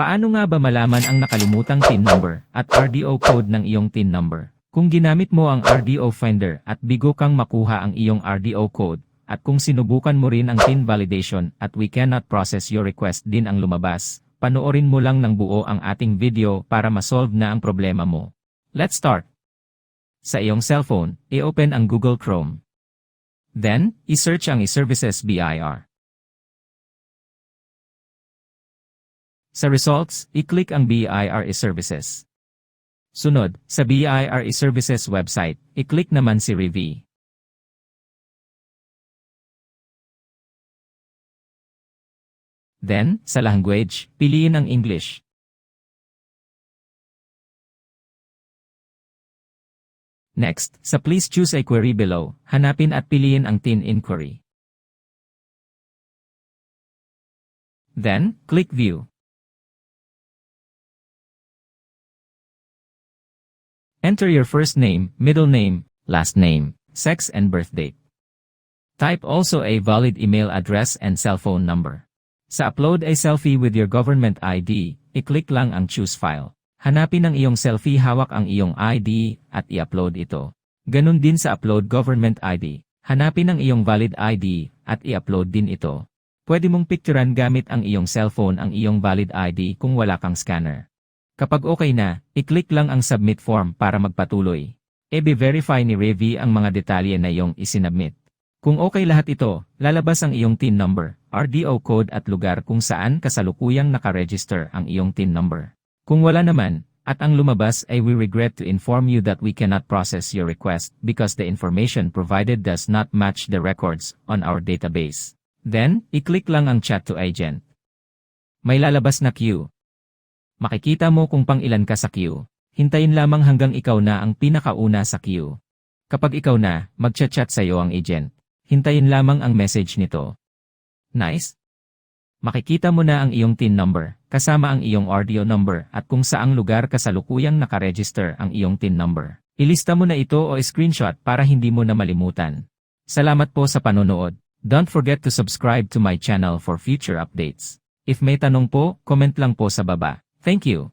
Paano nga ba malaman ang nakalimutang TIN number at RDO code ng iyong TIN number? Kung ginamit mo ang RDO Finder at bigo kang makuha ang iyong RDO code, at kung sinubukan mo rin ang TIN validation at we cannot process your request din ang lumabas, panoorin mo lang ng buo ang ating video para masolve na ang problema mo. Let's start! Sa iyong cellphone, i-open ang Google Chrome. Then, i-search ang e-services BIR. Sa results, i-click ang BIR e-services. Sunod, sa BIR e-services website, i-click naman si Review. Then, sa language, piliin ang English. Next, sa please choose a query below, hanapin at piliin ang TIN inquiry. Then, click View. Enter your first name, middle name, last name, sex and birth date. Type also a valid email address and cell phone number. Sa upload a selfie with your government ID, i-click lang ang choose file. Hanapin ang iyong selfie hawak ang iyong ID at i-upload ito. Ganun din sa upload government ID. Hanapin ang iyong valid ID at i-upload din ito. Pwede mong picturean gamit ang iyong cellphone ang iyong valid ID kung wala kang scanner. Kapag okay na, i-click lang ang submit form para magpatuloy. E-verify ni Revi ang mga detalye na iyong isinabmit. Kung okay lahat ito, lalabas ang iyong TIN number, RDO code at lugar kung saan kasalukuyang nakaregister ang iyong TIN number. Kung wala naman, at ang lumabas ay we regret to inform you that we cannot process your request because the information provided does not match the records on our database. Then, i-click lang ang chat to agent. May lalabas na queue. Makikita mo kung pang ilan ka sa queue. Hintayin lamang hanggang ikaw na ang pinakauna sa queue. Kapag ikaw na, magchat-chat sa iyo ang agent. Hintayin lamang ang message nito. Nice? Makikita mo na ang iyong TIN number, kasama ang iyong RDO number at kung saang lugar kasalukuyang nakaregister ang iyong TIN number. Ilista mo na ito o screenshot para hindi mo na malimutan. Salamat po sa panonood. Don't forget to subscribe to my channel for future updates. If may tanong po, comment lang po sa baba. Thank you.